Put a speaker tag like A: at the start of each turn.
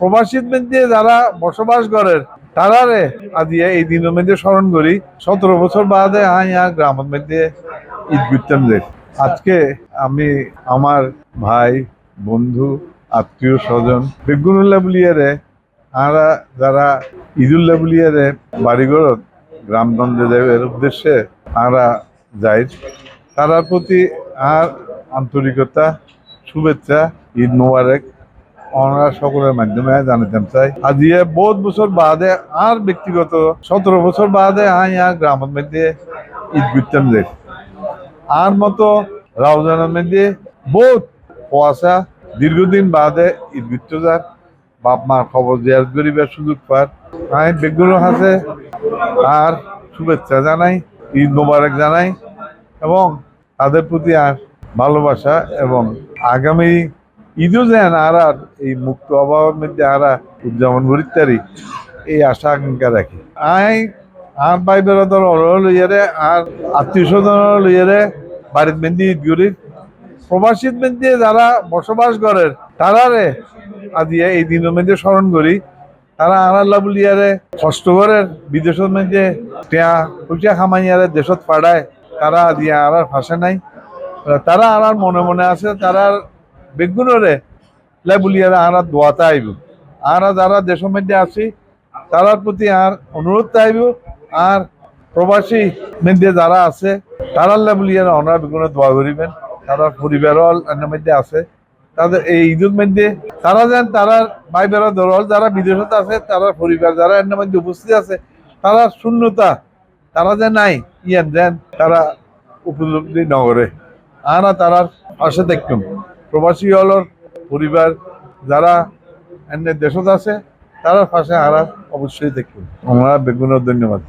A: প্রবাসীর মধ্যে যারা বসবাস করেন, তারারে আজিয়া এই দিনের মধ্যে স্মরণ করি, সতেরো বছর বাদে আই আর গ্রামের মধ্যে ঈদ করতাম যে। আজকে আমি আমার ভাই, বন্ধু, আত্মীয় স্বজন, বেগুনুল্লাহ বুলিয়ারে আমরা যারা ঈদুল্লাহ বুলিয়ারে বাড়িঘর গ্রামগঞ্জে যাবের উদ্দেশ্যে আমরা যাই, তারার প্রতি আর আন্তরিকতা, শুভেচ্ছা, ঈদ মোবারক। আমরা সকলের মাধ্যমে জানাতাম চাই। আজ ইয়ে বহুত বছর বাদে আর ব্যক্তিগত সতেরো বছর বাদে আই আর গ্রামের মধ্যে ঈদ করতাম যে। আর মতো রাউজানের মধ্যে বহুত পয়সা দীর্ঘদিন বাদে ঈদ করতে যার। বাপ মার খবর জিয়ার গরিবের সুযোগ পার। আমি বেগুলো হাসে আর শুভেচ্ছা জানাই, ঈদ মোবারক জানাই এবং তাদের প্রতি আর ভালোবাসা এবং আগামী ঈদও যেন আর আর এই মুক্ত অভাবের মধ্যে আর, উদযাপন করিতারি এই আশা আকাঙ্ক্ষা রাখি। আই আর ভাই বেড়াদর অরহ লইয়ারে, আর আত্মীয় স্বজন লইয়ারে বাড়ির মেন্দি ঈদ করি। প্রবাসীর মধ্যে যারা বসবাস করেন, তারারে আজি এই দিনের মধ্যে স্মরণ করি। তারা আনাল্লা বলিয়ারে কষ্ট করে বিদেশের মধ্যে টেয়া পয়সা খামাইয়ারে দেশত পাড়ায় তারা আজি আর ভাষা নাই। তারা আর মনে মনে আছে তারা বেগুনরে লাই বলিয়ারে দোয়াতে আইব। আর যারা দেশের মধ্যে আছি তারার প্রতি আর অনুরোধ আইব আর প্রবাসী মধ্যে যারা আছে তারাল্লা বলিয়ারে অনারা বেগুনে দোয়া করিবেন। তারা পরিবারও এর মধ্যে আছে। তাদের এই ঈদের মধ্যে তারা যেন তারা ভাই বেড়া দরল যারা বিদেশত আছে, তারা পরিবার যারা এর মধ্যে উপস্থিত আছে, তারা শূন্যতা, তারা যে নাই, ইয়ান যেন তারা উপলব্ধি নগরে। আনা তারার পাশে দেখতাম প্রবাসী হলর পরিবার, যারা এনে দেশত আছে, তারা পাশে হারা অবশ্যই দেখতাম আমরা বেগুনের ধন্যবাদ।